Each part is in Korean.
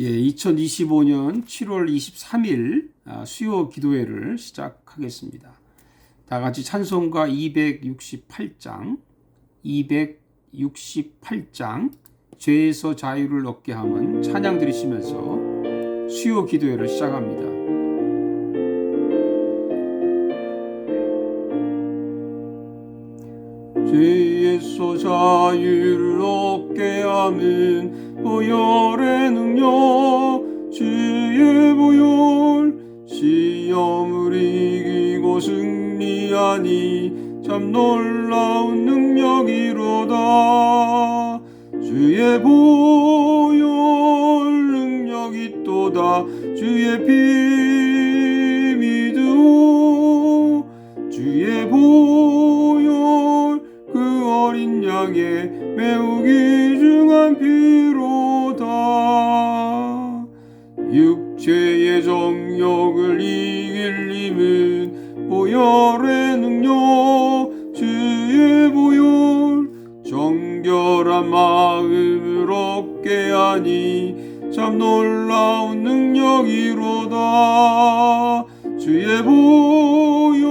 예, 2025년 7월 23일 아, 수요 기도회를 시작하겠습니다. 다 같이 찬송가 268장, 268장, 죄에서 자유를 얻게 함은 찬양 들으시면서 수요 기도회를 시작합니다. 죄에서 자유를 얻게 함은 보혈의 능력 주의 보혈 시험을 이기고 승리하니 참 놀라운 능력이로다. 주의 보혈 능력이 또다. 주의 피 얻게 하니 참 놀라운 능력이로다. 주의 보혈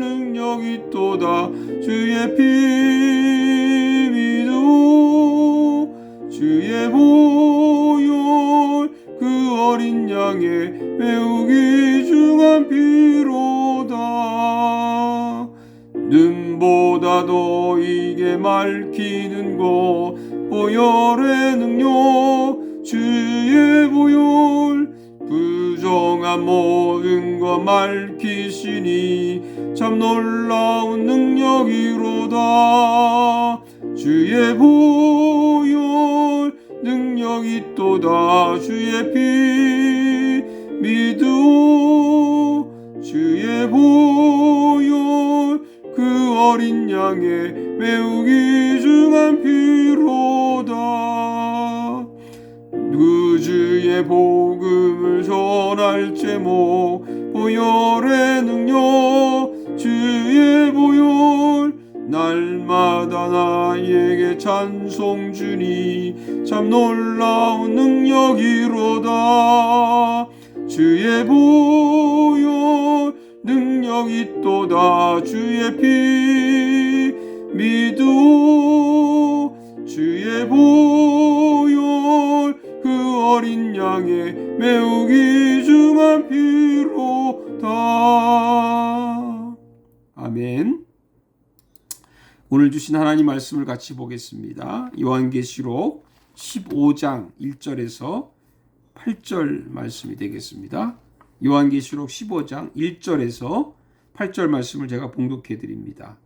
능력이 또다. 주의 피 믿어 주의 보혈 그 어린 양의 귀 눈보다 더 이게 맑히는 것 보혈의 능력 주의 보혈 부정한 모든 것 맑히시니 참 놀라운 능력이로다. 주의 보혈 능력이 또다. 주의 피 믿어 주의 보혈. 그 양의 매우 귀중한 피로다. 누주의 복음을 전할 제목 보혈의 능력 주의 보혈. 날마다 나에게 찬송 주니 참 놀라운 능력이로다. 주의 보혈 능력이 또다. 주의 피 믿어 주의 보혈 그 어린 양의 매우 귀중한 피로다 아멘 오늘 주신 하나님 말씀을 같이 보겠습니다. 요한계시록 15장 1절에서 8절 말씀이 되겠습니다. 요한계시록 15장 1절에서 8절 말씀을 제가 봉독해 드립니다.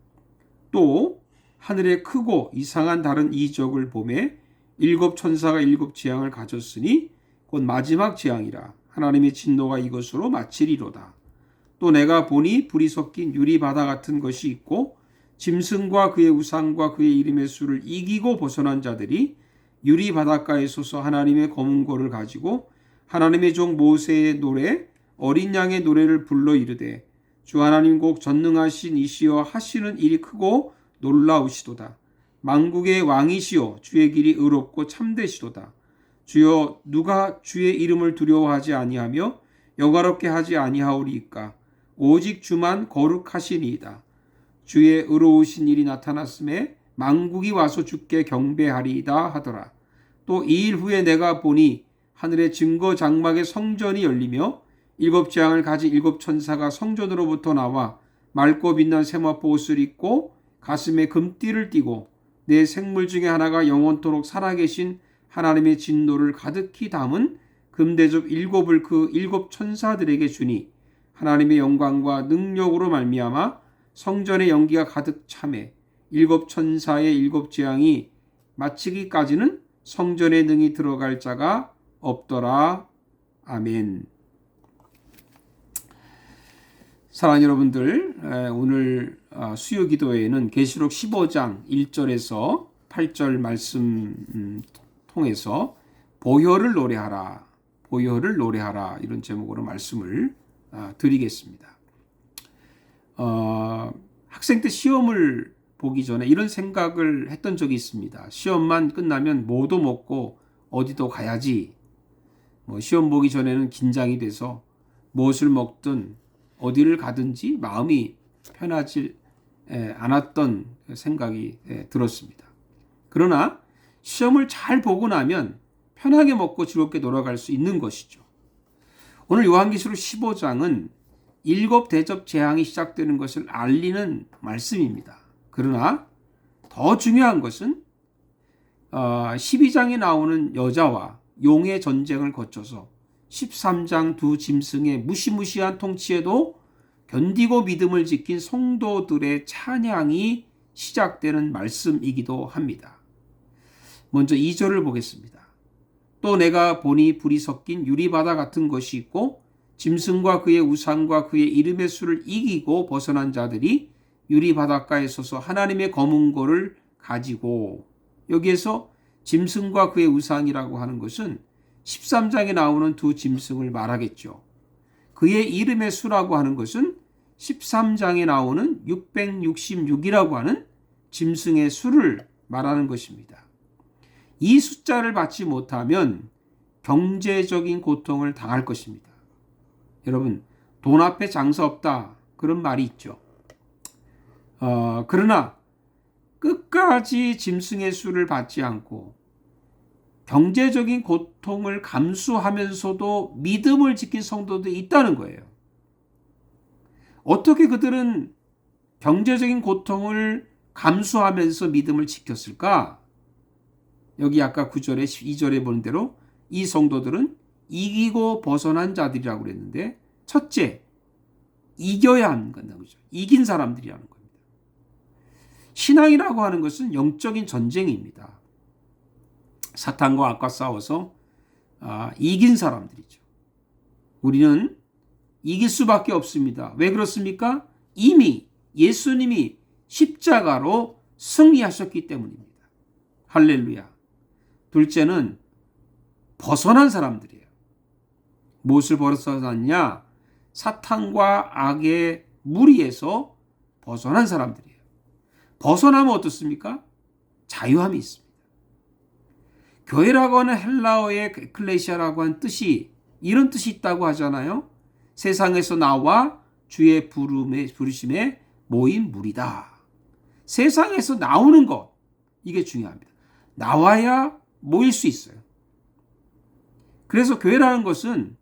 또 하늘에 크고 이상한 다른 이적을 보매 일곱 천사가 일곱 재앙을 가졌으니 곧 마지막 재앙이라 하나님의 진노가 이것으로 마치리로다. 또 내가 보니 불이 섞인 유리 바다 같은 것이 있고 짐승과 그의 우상과 그의 이름의 수를 이기고 벗어난 자들이 유리 바닷가에 서서 하나님의 검은 고를 가지고 하나님의 종 모세의 노래 어린 양의 노래를 불러 이르되 주 하나님 곧 전능하신 이시여 하시는 일이 크고 놀라우시도다. 만국의 왕이시여 주의 길이 의롭고 참되시도다. 주여 누가 주의 이름을 두려워하지 아니하며 영화롭게 하지 아니하오리이까? 오직 주만 거룩하시니이다. 주의 의로우신 일이 나타났음에 망국이 와서 주께 경배하리이다 하더라. 또 이 일 후에 내가 보니 하늘의 증거 장막의 성전이 열리며 일곱 재앙을 가진 일곱 천사가 성전으로부터 나와 맑고 빛난 세마포 옷을 입고 가슴에 금띠를 띠고 내 생물 중에 하나가 영원토록 살아계신 하나님의 진노를 가득히 담은 금대접 일곱을 그 일곱 천사들에게 주니 하나님의 영광과 능력으로 말미암아 성전의 연기가 가득 참해 일곱 천사의 일곱 재앙이 마치기까지는 성전에 능히 들어갈 자가 없더라. 아멘. 사랑 여러분들, 오늘 아, 수요 기도회에는 계시록 15장 1절에서 8절 말씀 음, 통해서 보혈을 노래하라, 보혈을 노래하라 이런 제목으로 말씀을 아, 드리겠습니다. 어, 학생 때 시험을 보기 전에 이런 생각을 했던 적이 있습니다. 시험만 끝나면 뭐도 먹고 어디도 가야지 뭐 시험 보기 전에는 긴장이 돼서 무엇을 먹든 어디를 가든지 마음이 편하지 않았던 생각이 들었습니다. 그러나 시험을 잘 보고 나면 편하게 먹고 즐겁게 돌아갈 수 있는 것이죠. 오늘 요한계시록 15장은 일곱 대접 재앙이 시작되는 것을 알리는 말씀입니다. 그러나 더 중요한 것은 12장에 어, 나오는 여자와 용의 전쟁을 거쳐서 13장 두 짐승의 무시무시한 통치에도 견디고 믿음을 지킨 성도들의 찬양이 시작되는 말씀이기도 합니다. 먼저 2절을 보겠습니다. 또 내가 보니 불이 섞인 유리바다 같은 것이 있고 짐승과 그의 우상과 그의 이름의 수를 이기고 벗어난 자들이 유리바닷가에 서서 하나님의 검은 고를 가지고 여기에서 짐승과 그의 우상이라고 하는 것은 13장에 나오는 두 짐승을 말하겠죠. 그의 이름의 수라고 하는 것은 13장에 나오는 666이라고 하는 짐승의 수를 말하는 것입니다. 이 숫자를 받지 못하면 경제적인 고통을 당할 것입니다. 여러분, 돈 앞에 장사 없다. 그런 말이 있죠. 어, 그러나 끝까지 짐승의 수를 받지 않고 경제적인 고통을 감수하면서도 믿음을 지킨 성도들이 있다는 거예요. 어떻게 그들은 경제적인 고통을 감수하면서 믿음을 지켰을까? 여기 아까 9절에 12절에 보는 대로 이 성도들은 이기고 벗어난 자들이라고 그랬는데 첫째 이겨야 하는 거죠. 이긴 사람들이라는 겁니다. 신앙이라고 하는 것은 영적인 전쟁입니다. 사탄과 악과 싸워서 아, 이긴 사람들이죠. 우리는 이길 수밖에 없습니다. 왜 그렇습니까? 이미 예수님이 십자가로 승리하셨기 때문입니다. 할렐루야. 둘째는 벗어난 사람들이에요. 무엇을 벗어났냐? 사탄과 악의 무리에서 벗어난 사람들이에요. 벗어나면 어떻습니까? 자유함이 있습니다. 교회라고 하는 헬라어의 클레시아라고 하는 뜻이 이런 뜻이 있다고 하잖아요. 세상에서 나와 주의 부름에 부르심에 모인 무리다. 세상에서 나오는 것 이게 중요합니다. 나와야 모일 수 있어요. 그래서 교회라는 것은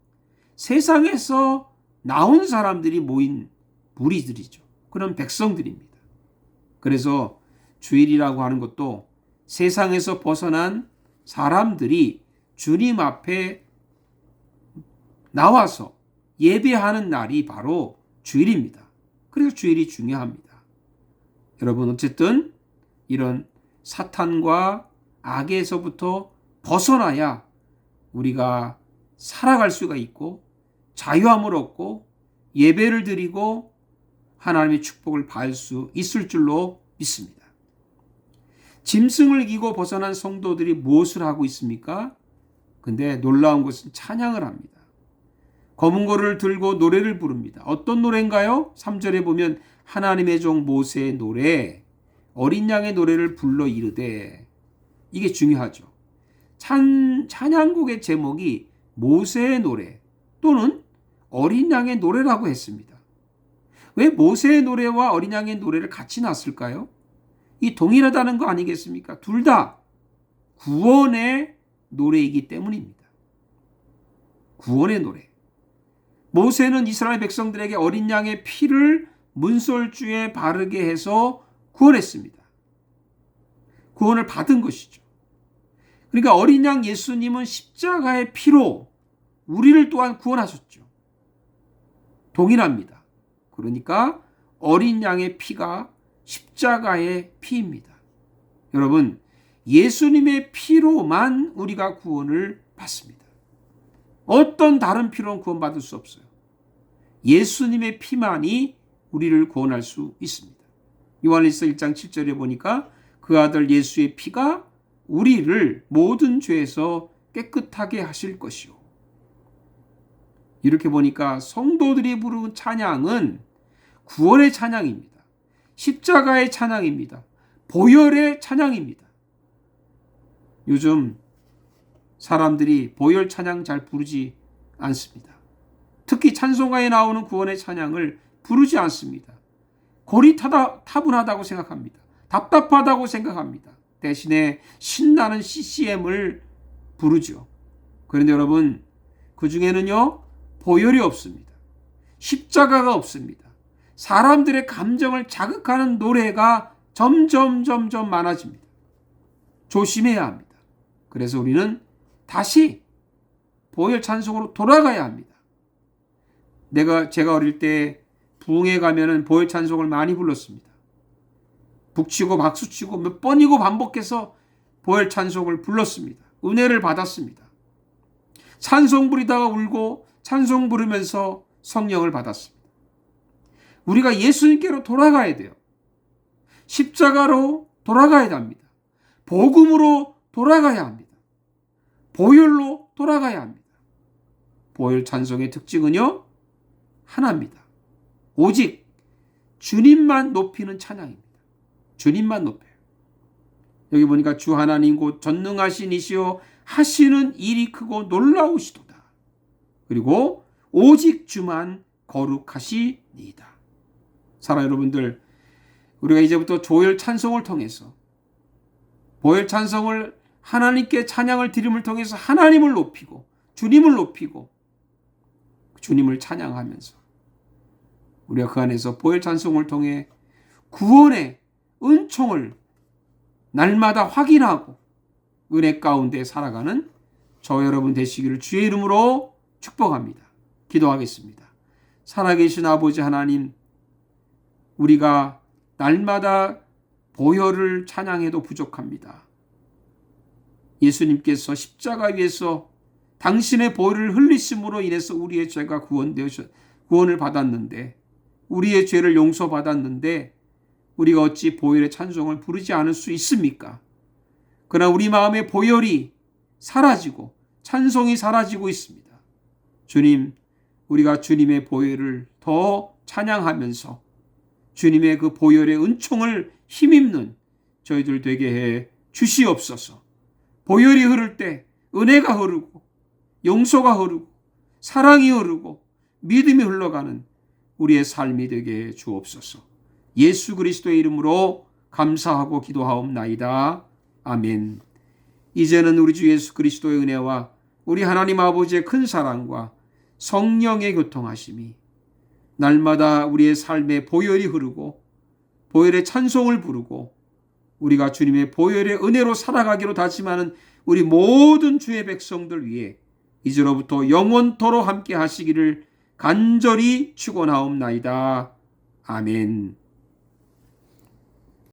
세상에서 나온 사람들이 모인 무리들이죠. 그런 백성들입니다. 그래서 주일이라고 하는 것도 세상에서 벗어난 사람들이 주님 앞에 나와서 예배하는 날이 바로 주일입니다. 그래서 주일이 중요합니다. 여러분, 어쨌든 이런 사탄과 악에서부터 벗어나야 우리가 살아갈 수가 있고 자유함을 얻고 예배를 드리고 하나님의 축복을 받을 수 있을 줄로 믿습니다. 짐승을 이기고 벗어난 성도들이 무엇을 하고 있습니까? 근데 놀라운 것은 찬양을 합니다. 검은 고를 들고 노래를 부릅니다. 어떤 노래인가요? 3절에 보면 하나님의 종 모세의 노래, 어린 양의 노래를 불러 이르되 이게 중요하죠. 찬, 찬양곡의 제목이 모세의 노래 또는 어린 양의 노래라고 했습니다. 왜 모세의 노래와 어린 양의 노래를 같이 놨을까요? 이 동일하다는 거 아니겠습니까? 둘 다 구원의 노래이기 때문입니다. 구원의 노래. 모세는 이스라엘 백성들에게 어린 양의 피를 문설주에 바르게 해서 구원했습니다. 구원을 받은 것이죠. 그러니까 어린 양 예수님은 십자가의 피로 우리를 또한 구원하셨죠. 동일합니다. 그러니까 어린 양의 피가 십자가의 피입니다. 여러분, 예수님의 피로만 우리가 구원을 받습니다. 어떤 다른 피로는 구원받을 수 없어요. 예수님의 피만이 우리를 구원할 수 있습니다. 요한일서 1장 7절에 보니까 그 아들 예수의 피가 우리를 모든 죄에서 깨끗하게 하실 것이요. 이렇게 보니까 성도들이 부르는 찬양은 구원의 찬양입니다. 십자가의 찬양입니다. 보혈의 찬양입니다. 요즘 사람들이 보혈 찬양 잘 부르지 않습니다. 특히 찬송가에 나오는 구원의 찬양을 부르지 않습니다. 고리타다 타분하다고 생각합니다. 답답하다고 생각합니다. 대신에 신나는 CCM을 부르죠. 그런데 여러분 그 중에는요 보혈이 없습니다. 십자가가 없습니다. 사람들의 감정을 자극하는 노래가 점점 점점 많아집니다. 조심해야 합니다. 그래서 우리는 다시 보혈 찬송으로 돌아가야 합니다. 내가 제가 어릴 때 부흥회 가면은 보혈 찬송을 많이 불렀습니다. 북치고 박수치고 몇 번이고 반복해서 보혈 찬송을 불렀습니다. 은혜를 받았습니다. 찬송 부리다가 울고 찬송 부르면서 성령을 받았습니다. 우리가 예수님께로 돌아가야 돼요. 십자가로 돌아가야 합니다. 복음으로 돌아가야 합니다. 보혈로 돌아가야 합니다. 보혈 찬송의 특징은요, 하나입니다. 오직 주님만 높이는 찬양입니다. 주님만 높여요. 여기 보니까 주 하나님 곧 전능하신 이시오 하시는 일이 크고 놀라우시도다. 그리고 오직 주만 거룩하시니이다. 사랑 여러분들, 우리가 이제부터 조열 찬송을 통해서 보혈 찬송을 하나님께 찬양을 드림을 통해서 하나님을 높이고 주님을 높이고 주님을 찬양하면서 우리가 그 안에서 보혈 찬송을 통해 구원의 은총을 날마다 확인하고 은혜 가운데 살아가는 저 여러분 되시기를 주의 이름으로 축복합니다. 기도하겠습니다. 살아계신 아버지 하나님, 우리가 날마다 보혈을 찬양해도 부족합니다. 예수님께서 십자가 위에서 당신의 보혈을 흘리심으로 인해서 우리의 죄가 구원되어 구원을 받았는데 우리의 죄를 용서받았는데 우리가 어찌 보혈의 찬송을 부르지 않을 수 있습니까? 그러나 우리 마음의 보혈이 사라지고 찬송이 사라지고 있습니다. 주님, 우리가 주님의 보혈을 더 찬양하면서 주님의 그 보혈의 은총을 힘입는 저희들 되게 해 주시옵소서. 보혈이 흐를 때 은혜가 흐르고 용서가 흐르고 사랑이 흐르고 믿음이 흘러가는 우리의 삶이 되게 해 주옵소서. 예수 그리스도의 이름으로 감사하고 기도하옵나이다. 아멘. 이제는 우리 주 예수 그리스도의 은혜와 우리 하나님 아버지의 큰 사랑과 성령의 교통하심이 날마다 우리의 삶에 보혈이 흐르고 보혈의 찬송을 부르고 우리가 주님의 보혈의 은혜로 살아가기로 다짐하는 우리 모든 주의 백성들 위해 이제로부터 영원토로 함께 하시기를 간절히 축원하옵나이다. 아멘.